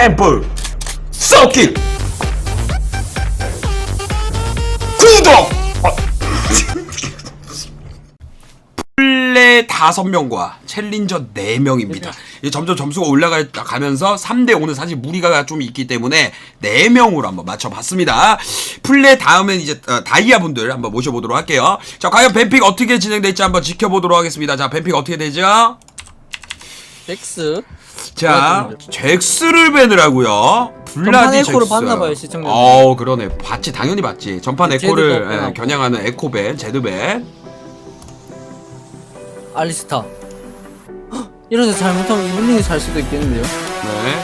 캠프 썩기 구독 플레 다섯 명과 챌린저 네 명입니다. 이게 점점 점수가 올라가면서 3대 5는 사실 무리가 좀 있기 때문에 네 명으로 한번 맞춰봤습니다. 플레 다음엔 이제 어, 다이아 분들 한번 모셔보도록 할게요. 자, 과연 뱀픽 어떻게 진행될지 한번 지켜보도록 하겠습니다. 자, 뱀픽 어떻게 되죠? 잭스 자, 잭스를 배느라고요. 블라디 전판 잭스. 에코를 봤나봐요, 시청자들. 어, 그러네. 봤지, 당연히 봤지. 전판 제드도 에코를 없구나. 예, 겨냥하는 에코밴, 제드밴. 알리스타 헉, 이래서 잘못하면 이블린이 살 수도 있겠는데요 네.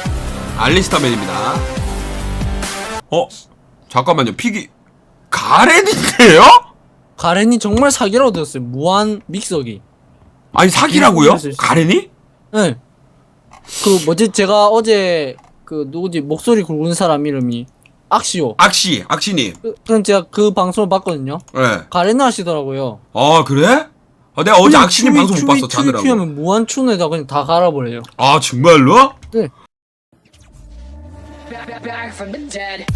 알리스타맨입니다. 어? 잠깐만요. 픽이 가렌인데요? 가렌이 정말 사기라고 들었어요 무한 믹서기 아니 사기라고요? 음, 가렌이? 네. 그 뭐지 제가 어제 그 누구지 목소리 굵은 사람 이름이 악시오 악시, 악시님. 그, 그럼 제가 그 방송을 봤거든요 네. 가렌 하시더라고요 아 그래? 아, 내가 어제 악시님 방송 못 봤어 자느라고. 큐이 하면 무한 춘에다 그냥 다 갈아버려요 아 정말로? 네 back, back, back from the dead.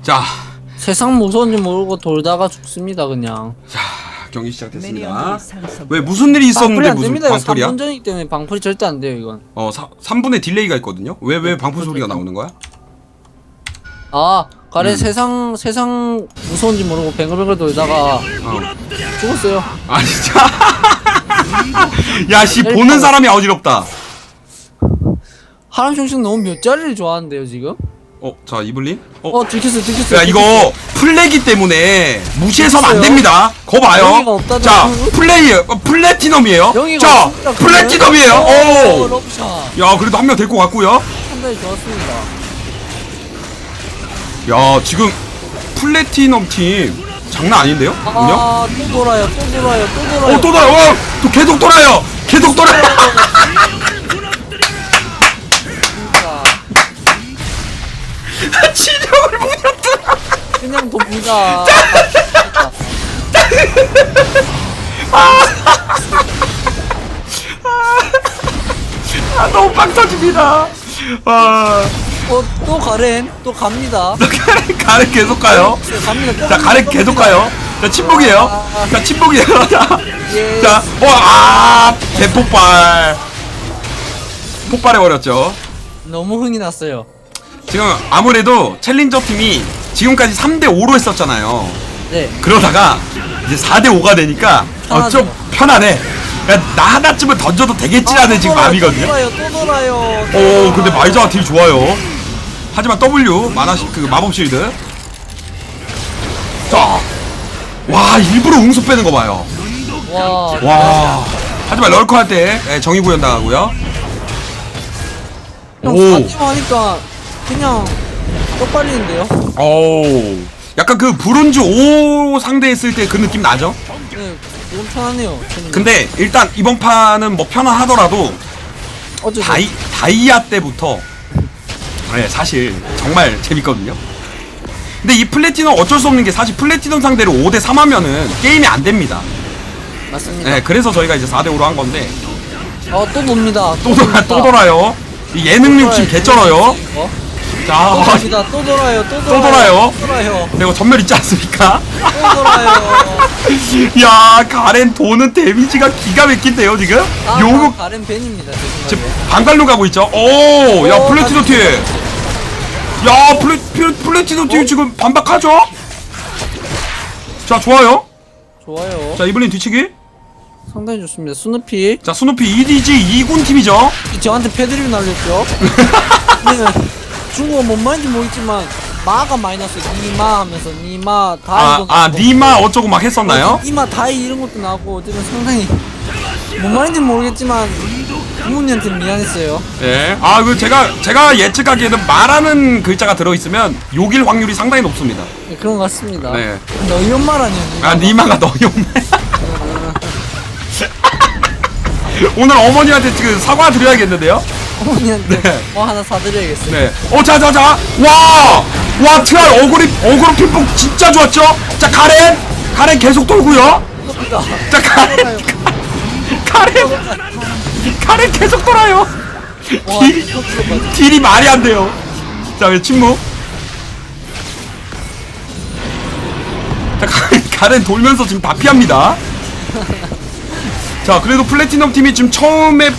자, 세상 무서운지 모르고 돌다가 죽습니다 그냥 경기 시작됐습니다. 왜 무슨 일이 있었는데 안 무슨 됩니다 이거 방풀이야? 3분 전이기 때문에 방풀이 절대 안 돼요 이건 어, 사, 3분의 딜레이가 있거든요. 왜 왜 방풀 소리가 나오는 거야? 아 음. 가렌 세상 세상 무서운지 모르고 뱅글뱅글 돌다가 어. 죽었어요 아 진짜. 야, 씨 보는 사람이 어지럽다. 하람숑숑 너무 몇 자리를 좋아하는데요 지금? 어, 자 이블린. 어, 어 들켰어 들켰어 야 이거 플래기 때문에 무시해서는 안. 됩니다. 거 봐요. 자 그- 플레이 어, 플래티넘이에요. 자 없습니다. 플래티넘이에요. 오 오. 러브샷 야 그래도 한명 데리고 갔고요. 판단이 좋았습니다 야 지금 플래티넘 팀 장난 아닌데요? 운영? 아또 돌아요 또 돌아요 또 돌아요 어 또 돌아요. 어, 또 계속 돌아요. 계속 돌아요. 진영을 무녔더라. 그냥 돕니다 아 너무 빵 터집니다. 아 어또 가렌 또 갑니다 가렌 가렌 계속 가요. 네, 갑니다 또자또 계속. 가요. 자 침묵이에요. 자 침묵이에요. 자, 예. 자, 어, 아, 대폭발. 폭발해 버렸죠. 너무 흥이 났어요 지금 아무래도 챌린저 팀이 지금까지 3대 5로 했었잖아요. 네 그러다가 이제 4대 5가 되니까 어, 좀 편하네. 그러니까 나 하나쯤은 던져도 되겠지라는 아, 지금 마음이거든요. 또 돌아요 또 돌아요 오, 근데 마이자가 딜 좋아요. 하지만 W 만화 시- 그 마법 실드. 자, 와 일부러 응수 빼는 거 봐요. 와 와. 하지만 럴커 할때 예, 정의 구현 당하고요. 형 오. 하니까 그냥 떡발리는데요 오. 약간 그 브론즈 5 상대했을 때 그 느낌 나죠? 네 너무 편하네요 저는. 근데 일단 이번 판은 뭐 편안하더라도 어쨌든 다이 다이아 때부터 네, 사실 정말 재밌거든요. 근데 이 플래티넘 어쩔 수 없는 게 사실 플래티넘 상대로 5대 3 하면은 게임이 안 됩니다. 맞습니다 네, 그래서 저희가 이제 4대 5로 한 건데 어또 돕니다 또 돌아 또 돌아요. 이 예능력 지금 개쩔어요. 어? 자, 또 갑니다. 또 돌아요. 또 돌아요. 또 돌아요. 또 돌아요. 이거 전멸 있지 않습니까? 또 돌아요. 야, 가렌 도는 데미지가 기가 막힌데요, 지금? 아, 요거 가렌 벤입니다. 제 지금. 방갈로 가고 있죠. 오, 야, 오, 플래티노 팀. 야, 플래, 플, 플래티노 팀 어? 지금 반박하죠? 자, 좋아요. 좋아요. 자, 이블린 뒤치기. 상당히 좋습니다. 스누피. 자, 스누피 EDG 2군 팀이죠. 저한테 패드립 날렸죠. 네. 중국어 뭔 말인지 모르겠지만 마가 마이너스 니마 하면서 니마 다이 아, 아, 니마 어쩌고 막 했었나요? 니마 다이 이런 것도 나오고 어쨌든 상당히 뭔 말인지 모르겠지만 부모님한테 미안했어요. 예. 아, 그 제가 제가 예측하기에는 말하는 글자가 들어 있으면 욕일 확률이 상당히 높습니다. 네, 그런 것 같습니다. 네. 너희 엄마라뇨. 니마가. 아, 니마가 너희 엄마. 오늘 어머니한테 지금 사과 드려야겠는데요? 어머니한테 네. 뭐 하나 사드려야겠어요. 네. 어, 자, 자, 자. 와! 와, 트알 어그리, 어그로 핀폭 진짜 좋았죠? 자, 가렌! 가렌 계속 돌고요. 자, 가렌! 가렌! 가렌 계속 돌아요! 와, 딜이, 이거. 딜이 말이 안 돼요. 자, 왜 침묵? 자, 가렌, 가렌 돌면서 지금 다 피합니다. 자, 그래도 플래티넘 팀이 지금 처음에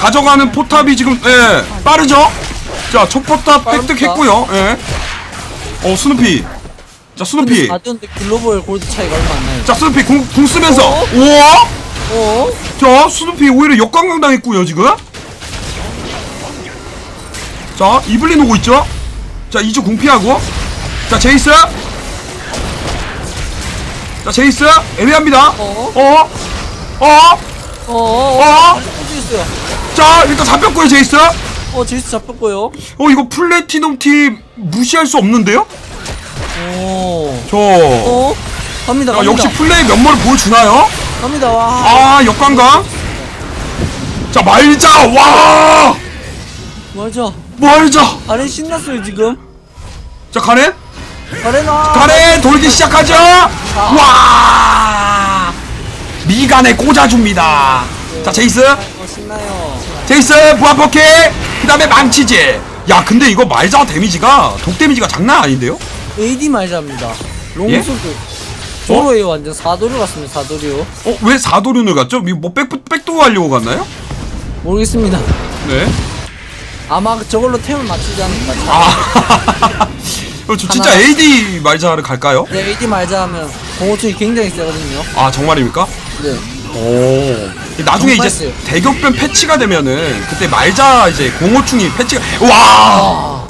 가져가는 포탑이 지금, 예, 빠르죠? 자, 첫 포탑 빠릅니다. 획득했고요 예. 어, 스누피. 자, 스누피. 아디온데 글로벌 골드 차이가 얼마 안 나요. 자, 스누피 궁, 궁 쓰면서. 어? 우와! 어? 자, 스누피 오히려 역광강 당했고요, 지금. 자, 이블린 오고 있죠? 자, 이주 궁 피하고. 자, 제이스. 자, 제이스. 애매합니다. 어? 어? 어? 어? 어? 어? 어? 자, 일단 잡혔고요, 제이스. 어, 제이스 잡혔고요. 어, 이거 플래티넘 팀 무시할 수 없는데요? 오. 저. 어? 갑니다. 아, 갑니다. 역시 플레이 면모를 보여주나요? 갑니다. 와. 아, 역광강. 자, 말자. 와! 맞아. 말자. 아렌 신났어요 지금. 자, 가렌. 아레나. 가렌 돌기 시작하죠. 와! 미간에 꽂아줍니다. 자, 제이스. 어, 신나요. 제이스 부하 포켓. 그 다음에 망치질. 야, 근데 이거 말자 데미지가 독 데미지가 장난 아닌데요? AD 말자입니다. 예? 롱소드. 저로예요 완전 사도류 같습니다 사도류. 어, 왜 사도륜을 갔죠? 뭐 백, 백도 하려고 갔나요? 모르겠습니다. 네. 아마 저걸로 템을 맞추지 않을까. 아. 어, 저 진짜 하나. AD 말자를 갈까요? 네, AD 말자 하면 공호충이 굉장히 세거든요. 아, 정말입니까? 네. 오. 나중에 정말 이제 세요. 대격변 패치가 되면은 그때 말자 이제 공호충이 패치가 와! 아,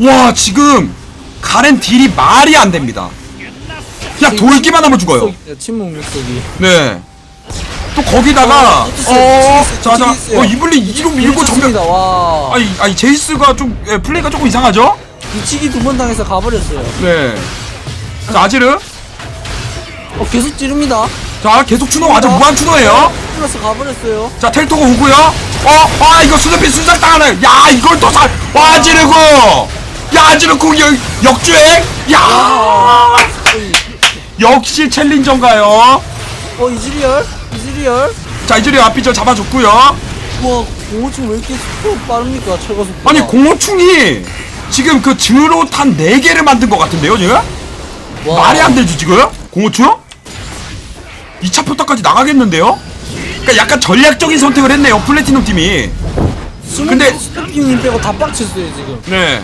와, 지금 가렌 딜이 말이 안 됩니다. 야, 돌기만 하면 죽어요. 침묵 믹서기. 네. 또 거기다가 어, 어, 어땠어요? 자, 자, 어땠어요? 어, 이블린 이로 밀고 정면. 와. 아니, 아니 제이스가 좀 예, 플레이가 조금 이상하죠? 뒤치기 두 번 당해서 가버렸어요. 네. 자, 아지르. 어, 계속 찌릅니다. 자, 계속 추노 아주 무한 추노예요. 플러스 가버렸어요. 자, 텔토가 오고요. 어, 아, 이거 수제비 수작 당하네. 야, 이걸 또 살. 와, 아지르고. 야, 아지르고 역, 역주행. 야. 역시 챌린저인가요? 어, 이즈리얼? 이즈리얼? 자, 이즈리 앞비절 잡아줬고요. 와, 공호충 왜 이렇게 속도 빠릅니까? 철거 속도. 아니, 공호충이 지금 그 즈로탄 4개를 만든 것 같은데요, 지금? 와. 말이 안 되죠, 지금? 공호충? 2차 포탑까지 나가겠는데요? 그러니까 약간 전략적인 선택을 했네요, 플래티넘 팀이. 근데- 스피님 빼고 다 빡쳤어요 지금. 네.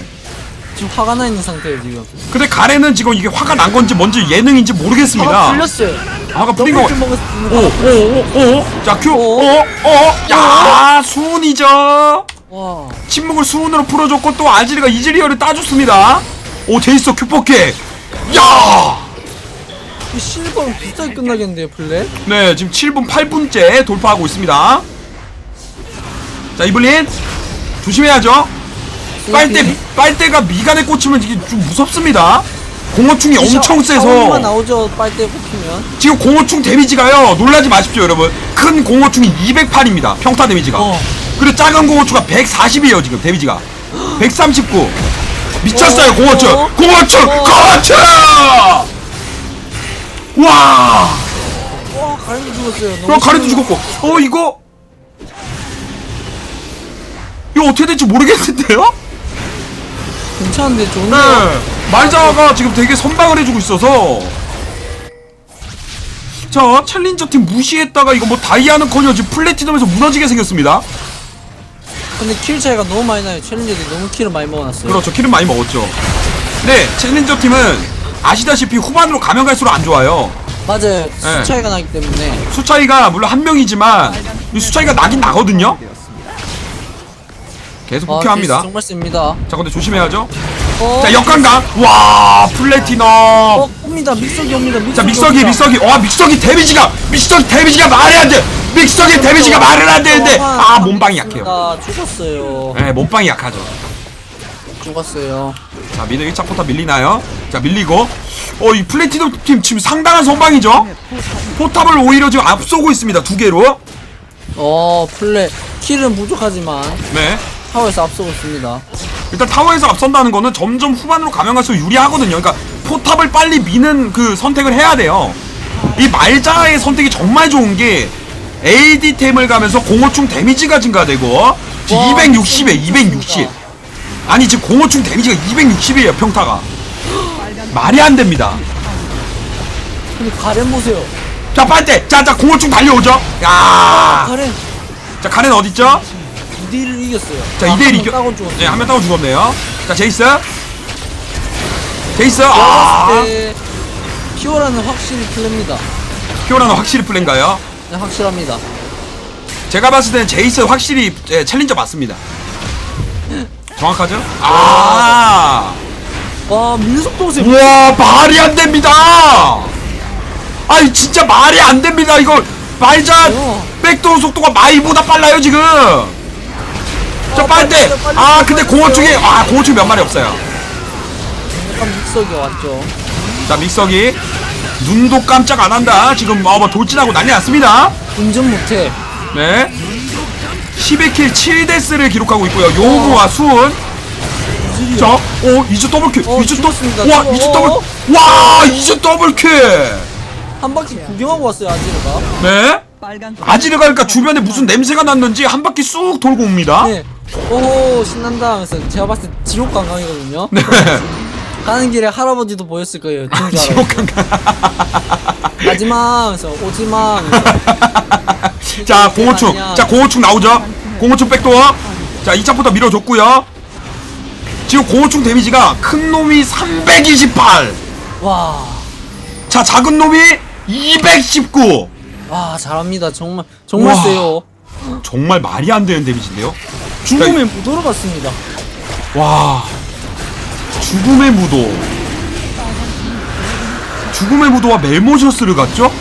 지금 화가 나 있는 상태예요 지금. 근데 가래는 지금 이게 화가 난 건지 뭔지 예능인지 모르겠습니다. 화가 풀렸어요. 화가 풀린 거. 너무 좀 먹었으면. 오오오오 자 큐. 오. 오오야 수운이죠. 와. 침묵을 수운으로 풀어줬고 또 아지리가 이즈리얼을 따줬습니다. 오 제이스 큐포케. 야. 이 실버랑 비슷하게 끝나겠는데요 플레? 네 지금 7분 8분째 돌파하고 있습니다. 자 이블린 조심해야죠. 빨대 빨대가 미간에 꽂히면 이게 좀 무섭습니다. 공어충이 엄청 세서 나오죠 빨대 꼽히면. 지금 공어충 데미지가요 놀라지 마십시오 여러분 큰 공어충이 208입니다 평타 데미지가 어. 그리고 작은 공어충가 140이에요 지금 데미지가 139 미쳤어요 어. 공어충 어. 공어충 어. 공어충 와 와 가렌도 죽었어요. 가래도 심해요. 죽었고 어 이거 이거 어떻게 될지 모르겠는데요 괜찮은데 좋은데. 네. 말자가 지금 되게 선방을 해주고 있어서. 자, 챌린저 팀 무시했다가 이거 뭐 다이아는커녕 지금 플래티넘에서 무너지게 생겼습니다. 근데 킬 차이가 너무 많이 나요. 챌린저들이 너무 킬을 많이 먹어놨어요. 그렇죠. 킬은 많이 먹었죠. 네, 챌린저 팀은 아시다시피 후반으로 가면 갈수록 안 좋아요. 맞아요. 수 네. 차이가 나기 때문에. 수 차이가 물론 한 명이지만 이수 차이가 나긴 나거든요. 계속 아, 폭행합니다. 딜스 정말 셉니다. 자, 근데 조심해야죠. 어, 자, 역강강. 와, 플래티넘. 어, 옵니다. 믹서기 옵니다. 믹서기 자 믹서기 옵니다. 믹서기 와 믹서기 데미지가 믹서기 데미지가 말이 안 돼 믹서기 데미지가 말을 안 되는데 아 몸빵이 약해요 아, 죽었어요. 네 몸빵이 약하죠 죽었어요. 자 미드 1차 포탑 밀리나요? 자 밀리고. 어 이 플래티넘 팀 지금 상당한 선방이죠? 포탑을 오히려 지금 앞서고 있습니다 두 개로. 어, 플레 킬은 부족하지만 네. 타워에서 앞서고 있습니다. 일단 타워에서 앞선다는 거는 점점 후반으로 가면 갈수록 유리하거든요. 그러니까 포탑을 빨리 미는 그 선택을 해야 돼요. 이 말자의 선택이 정말 좋은 게 AD템을 가면서 공호충 데미지가 증가되고 지금 와, 260에 미쳤습니다. 260 아니 지금 공호충 데미지가 260이에요 평타가 말이 안 됩니다 근데 가렌 보세요. 자 빨대 자자 공호충 달려오죠 야자 가렌 가렌 어딨죠 2대1을 이겼어요. 자 아, 2대1 한명 이겨 따고 죽었어요. 네 한명 따고 죽었네요 자 제이스 제이스 아 네. 피오라는 확실히 플레입니다. 피오라는 확실히 플랜가요 네, 확실합니다. 제가 봤을 때는 제이스 확실히 예, 챌린저 맞습니다. 정확하죠? 아, 와, 민속도 보세요. 우와 말이 안 됩니다. 아니 진짜 말이 안 됩니다. 이거 말자 어. 백도어 속도가 마이보다 빨라요 지금. 저 어, 빨대. 빨리, 빨리, 아 빨리, 근데 빨리 공원충이 빨리. 아 공원충 몇 마리 없어요. 약간 믹서기 왔죠. 자 믹서기 눈도 깜짝 안 한다. 지금 어뭐 돌진하고 난리 났습니다. 운전 못해. 네. 12킬 7데스를 기록하고 있고요. 요구와 수은. 자, 어, 이즈 더블킬. 어, 이즈 더블. 죽었습니다. 와. 이즈 더블. 와, 이즈 더블킬. 한 바퀴 구경하고 왔어요, 아지르가. 네. 아지르 가니까 주변에 무슨 냄새가 났는지 한 바퀴 쑥 돌고 옵니다. 네. 오, 신난다 하면서 제가 봤을 때 지옥 관광이거든요. 네. 가는 길에 할아버지도 보였을 거예요. 아. 지옥 간가. 가지마 하면서 오지마 하면서. 자, 공호충. 자, 공호충 나오죠. 공호충 백도어. 자, 2차부터 밀어줬고요. 지금 공호충 데미지가 큰 놈이 328. 와. 자, 작은 놈이 219. 와, 잘합니다. 정말 정말 우와. 세요. 정말 말이 안 되는 데미지인데요. 죽음의 무도로 갔습니다. 와 죽음의 무도 죽음의 무도와 멜모셔스를 갔죠?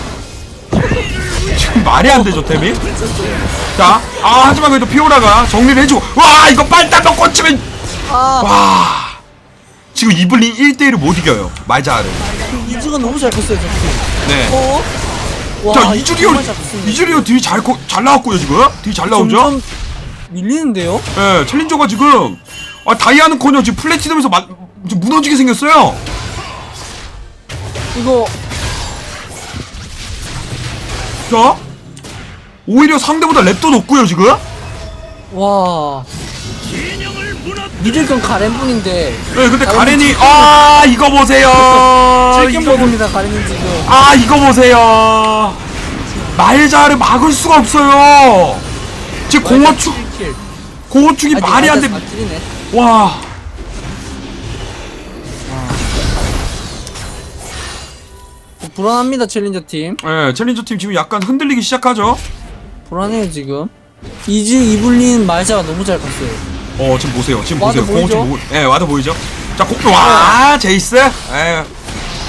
말이 안 되죠 템이 자, 아 하지만 그래도 피오라가 정리를 해주고 와 이거 빨다면 꽂히면 아, 와 지금 이블린 1대1을 못 이겨요 말자를 이즈가 너무 잘 컸어요, 저 팀. 네. 어? 와, 자 이거 이즈리오 정말 잘 컸습니다. 이즈리오 딜이 잘, co- 잘 나왔고요 지금 딜이 잘 나오죠? 점점 밀리는데요? 예, 챌린저가 지금 아, 다이아는 커녕 지금 플래티넘에서 마, 지금 무너지게 생겼어요 이거 자 오히려 상대보다 랩도 높고요 지금? 와. 믿을 건 가렌뿐인데. 네 근데 가렌이 아 이거 보세요. 즐겨 이거, 보- 먹습니다 가렌은 지금. 아 이거 보세요. 말자를 막을 수가 없어요. 지금 공허축 킬. 공허축이 말이 안돼 네. 와. 불안합니다 챌린저 팀. 예, 챌린저 팀 지금 약간 흔들리기 시작하죠 불안해요 지금. 이즈 이블린 말자가 너무 잘 컸어요. 어 지금 보세요. 지금 와드 보세요. 공허축 보이죠? 보, 예 와드 보이죠? 자와 제이스? 예.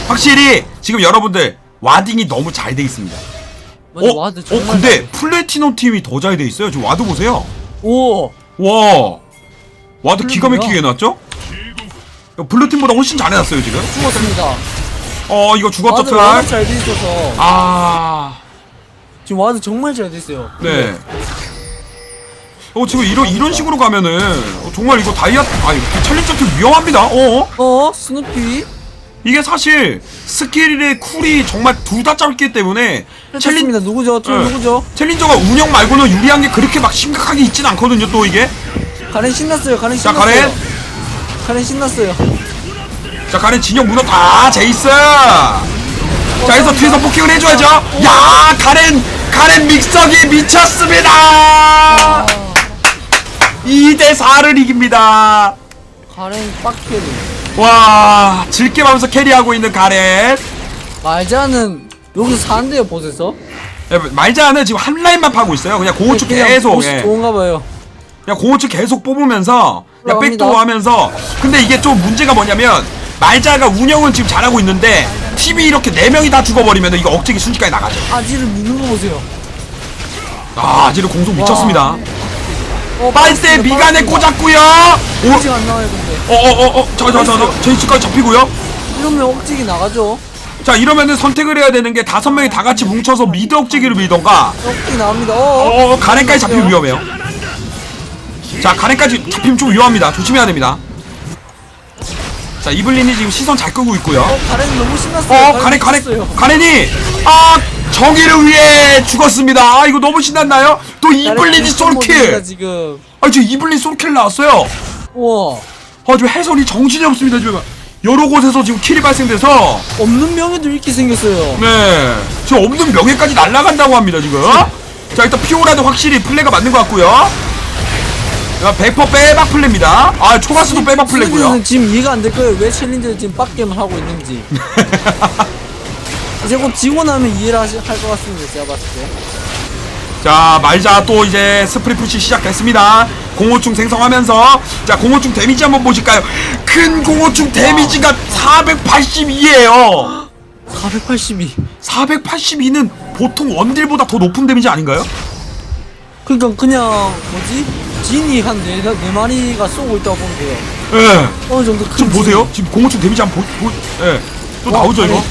확실히 지금 여러분들 와딩이 너무 잘 돼 있습니다. 맞아 어, 와드 어 정말 근데 잘- 플래티넘 팀이 더 잘 돼 있어요. 지금 와드 보세요. 오! 와, 와드 기가? 막히게 해놨죠? 블루 팀보다 훨씬 잘 해놨어요 지금. 죽었습니다. 어 이거 죽었죠 와드 트랄. 너무 잘돼 있어서. 아, 지금 와드 정말 잘 됐어요. 네. 어 지금 이런 이런 식으로 가면은 어, 정말 이거 다이아 아니 챌린저 팀 위험합니다. 어? 어 스누피? 이게 사실 스킬의 쿨이 정말 둘 다 짧기 때문에 챌린 챌린입니다 누구죠? 저 네. 누구죠? 챌린저가 운영 말고는 유리한 게 그렇게 막 심각하게 있진 않거든요. 또 이게. 가렌 신났어요. 가렌 자 신났어요. 가렌 카렌 신났어요. 자 가렌 진영 무너 아 제이스 자 여기서 뒤에서 포킹을 해줘야죠. 야 가렌 가렌 믹서기 미쳤습니다 2대 4를 이깁니다 카렌 빡캐리. 와 즐겜하면서 캐리하고 있는 가렌 말자는 여기서 사는데요, 보세서. 예, 말자는 지금 한 라인만 파고 있어요 그냥 공호축 계속 옷이 예. 좋은가 봐요. 그냥 공호축 계속 뽑으면서 그냥 올라갑니다. 백도 하면서 근데 이게 좀 문제가 뭐냐면 말자가 운영은 지금 잘하고 있는데 팀이 이렇게 4명이 다 죽어버리면 이거 억제기 순식간에 나가죠. 아지를 미는 거 보세요. 아 아지르 공속 미쳤습니다. 어, 빨대 미간에. 꽂았고요. 억지가 안 나와요, 근데. 어어어어 저 저 저저 제이스까지 잡히고요. 이러면 억지기 나가죠. 자 이러면은 선택을 해야 되는 게 다섯 명이 다 같이 뭉쳐서 미드 억제기를 밀던가. 억지 나옵니다. 어, 어 가렌까지 잡히면 위험해요. 자 가렌까지 잡히면 좀 위험합니다. 조심해야 됩니다 자 이블린이 지금 시선 잘 끄고 있고요 어, 가렌 너무 신났어요. 어 가렌 가렌 신났어요. 가렌이 아 정의를 위해 죽었습니다 아 이거 너무 신났나요 또 이블린이 솔킬 지금. 아 지금 이블린 솔킬 나왔어요 우와. 아 지금 해설이 정신이 없습니다 지금 여러 곳에서 지금 킬이 발생돼서 없는 명예도 이렇게 생겼어요. 네 지금 없는 명예까지 날아간다고 합니다 지금 자 일단 피오라도 확실히 플레이가 맞는 것 같고요 자, 100% 빼박 플레이입니다 아 초가스도 빼박 플레이고요 수비는 지금 이해가 안 될 거예요. 왜 챌린저를 지금 빡게임을 하고 있는지. 이제 곧 지고 나면 이해를 할 것 같습니다. 제가 봤을 때. 자 말자 또 이제 스프리 푸시 시작됐습니다 공호충 생성하면서 자 공호충 데미지 한번 보실까요 큰 공호충 데미지가 482예요 482. 482는 보통 원딜보다 더 높은 데미지 아닌가요? 그러니까 그냥 뭐지? 진이 한 네 네 마리가 쏘고 있다고 보면 돼요. 예. 어느 정도 큰 지금 진. 보세요. 지금 공호충 데미지 한번 보, 보, 예. 또 와, 나오죠, 이거?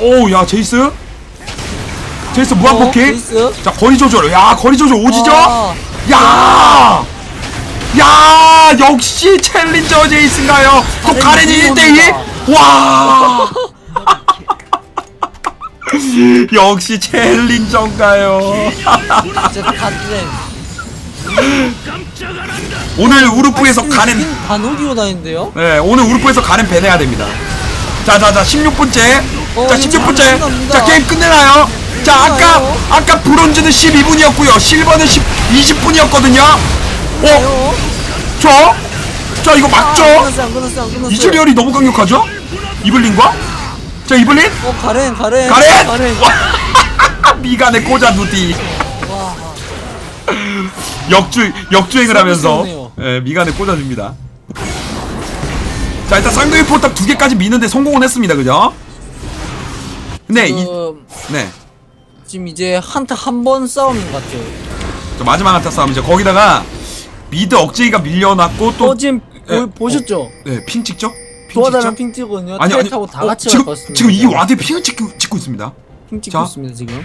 오, 야, 제이스? 제이스 무한 어, 포킹? 제이스? 자, 거리 조절. 야, 거리 조절 오지죠? 와. 야! 야! 역시 챌린저 제이스인가요? 또 가렌이 가렌이 1대2? 와! 역시 챌린저인가요? 진짜 갓렌. 오늘 우르프에서 다 녹이고 다니는데요? 네, 오늘 우르프에서 가렌 배내야 됩니다. 자, 자, 자, 16분째. 어, 자, 이거 16분째. 잘한답니다. 자, 게임 끝내나요? 자, 아까, 끝나요. 아까 브론즈는 12분이었고요. 실버는 10, 20분이었거든요. 어, 어? 저? 자, 이거 아, 맞죠? 안안 끝났어요. 이즈리얼이 너무 강력하죠? 이블린과? 자, 이블린? 어, 가렌, 가렌. 가렌! 가렌. 미간에 꽂아 두디. 와. 역주, 역주행을 하면서 서비스네요. 예, 미간에 꽂아줍니다. 자, 일단 쌍둥이 포탑 두 개까지 미는데 성공은 했습니다. 그죠? 네, 이, 지금, 네. 지금 이제 한타 한 번 싸우는 것 같아요. 저 마지막 한타 싸움이죠. 거기다가 미드 억제기가 밀려났고 또 어, 지금 예, 보, 보셨죠? 네, 핑 찍죠? 핑 도와달라는 찍죠? 핑 찍거든요. 아니 텔 아니 타고 다 어, 같이 지금 같습니다. 지금 이 와드에 핑을 찍고, 찍고 있습니다. 핑 찍고 자. 있습니다, 지금.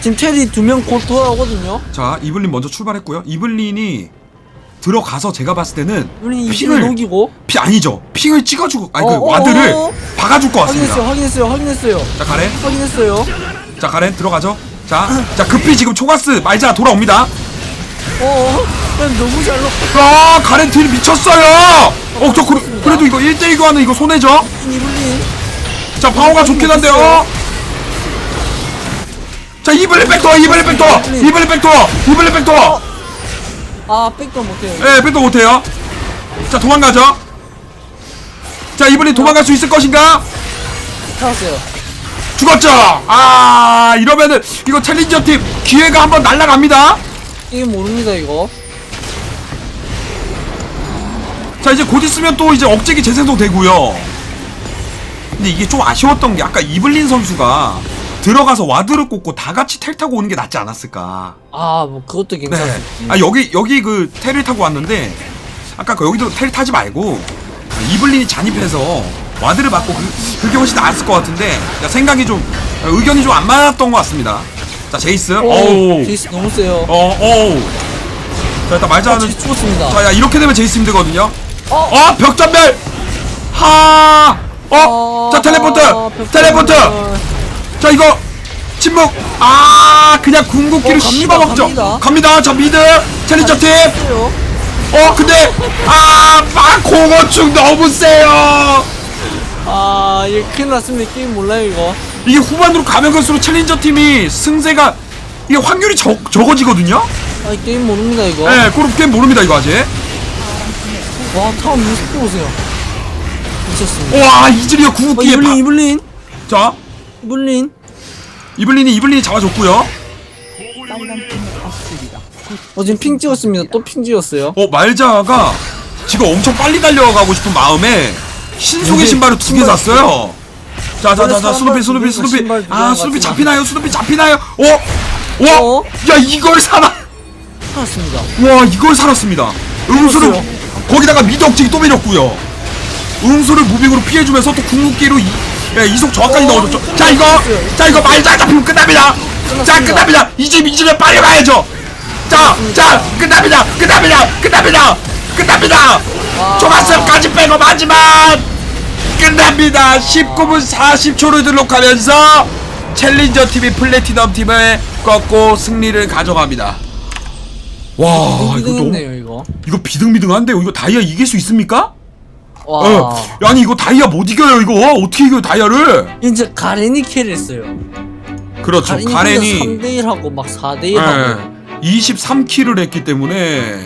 지금 텔이 두명곧 돌아오거든요. 자, 이블린 먼저 출발했고요. 이블린이 들어가서 제가 봤을 때는 이걸 핑을 녹이고. 피 아니죠. 핑을 찍어주고 아니 어, 그 어, 와드를 어, 어. 박아줄 것 같습니다. 확인했어요, 확인했어요, 확인했어요. 자, 가렌. 확인했어요. 자, 가렌 들어가죠. 자, 자 급히 지금 초가스 말자 돌아옵니다. 어, 그냥 너무 잘 넣고. 아, 가렌 딜 미쳤어요. 어, 저 그래, 그래도 이거 1대1 교환은 이거 손해죠. 자, 방어가 좋긴 한데요. 자, 이블린 백도어, 이블린 백도어, 이블린 백도어, 이블린 백도어. 아, 백도 못해요. 예, 백도 못해요. 자, 도망가죠. 자, 이블린 도망갈 수 있을 것인가? 잡았어요. 죽었죠. 아, 이러면은 이거 챌린저 팀 기회가 한번 날아갑니다. 이게 모릅니다, 이거. 자, 이제 곧 있으면 또 이제 억제기 재생도 되고요. 근데 이게 좀 아쉬웠던 게 아까 이블린 선수가 들어가서 와드를 꽂고 다 같이 텔 타고 오는 게 낫지 않았을까. 아, 뭐, 그것도 네. 괜찮아요. 아 여기 여기 그 텔을 타고 왔는데 아까 그 여기도 텔 타지 말고 이블린이 잔입해서 와드를 맞고 그, 그게 훨씬 나았을 것 같은데 야, 생각이 좀 의견이 좀 안 맞았던 것 같습니다. 자 제이스, 어우, 제이스 너무 세요. 어, 어우. 자 일단 말자는 제이스 죽었습니다. 자야 이렇게 되면 제이스 힘들거든요. 어? 어 벽전멸, 하, 어, 어, 자 텔레포트, 어, 벽- 텔레포트. 자 이거 침묵 아 그냥 궁극기를 어, 갑니다, 씹어먹죠 갑니다. 자 미드 챌린저 팀 세요. 어 근데 아 막 공어충 너무 세요 아 이거 큰일 났습니다 게임 몰라요 이거 이게 후반으로 가면 갈수록 챌린저 팀이 승세가 이게 확률이 적, 적어지거든요? 아 게임 모릅니다 이거. 예 그럼 게임 모릅니다 이거 아직. 와 타운 미스프 보세요. 미쳤습니다. 와 이즈리어 어, 구기에 이블린 이블린? 자. 이블린? 이블린이 이블린이 잡아줬고요. 어 지금 핑 찍었습니다. 또 핑 찍었어요. 어 말자가 지금 엄청 빨리 달려가고 싶은 마음에 신속의 이게 신발을 두 개 신발 샀어요. 자자자자 스누피 신발 두개 아 같이 잡히나요? 스누피 잡히나요? 어? 와! 어? 야 이걸 살아. 살았습니다. 와 이걸 살았습니다. 응수를. 거기다가 미덕지기 또 밀었고요. 응수를 무빙으로 피해주면서 또 궁극기로 이, 예, 이속 저하까지 어, 넣어줬죠. 자 이거 끝났어요. 자 이거 말자 잡히면 끝납니다. 자 끝났습니다. 끝납니다. 이집 이집에 빨리 가야죠. 자자 끝납니다. 끝납니다. 끝납니다. 끝납니다. 조각선까지 빼고 마지막 끝납니다. 19분 40초를 들록하면서 챌린저 팀이 플래티넘 팀을 꺾고 승리를 가져갑니다. 와 아, 이거 너무 이거. 이거 비등비등한데요? 이거 다이아 이길 수 있습니까? 와. 어. 아니 이거 다이아 못 이겨요 이거. 어떻게 이겨요 다이아를? 이제 가렌이 캐리했어요. 그렇죠. 가렌이 가렌이 3대 1 하고 막 4대 1 하고. 예, 23킬을 했기 때문에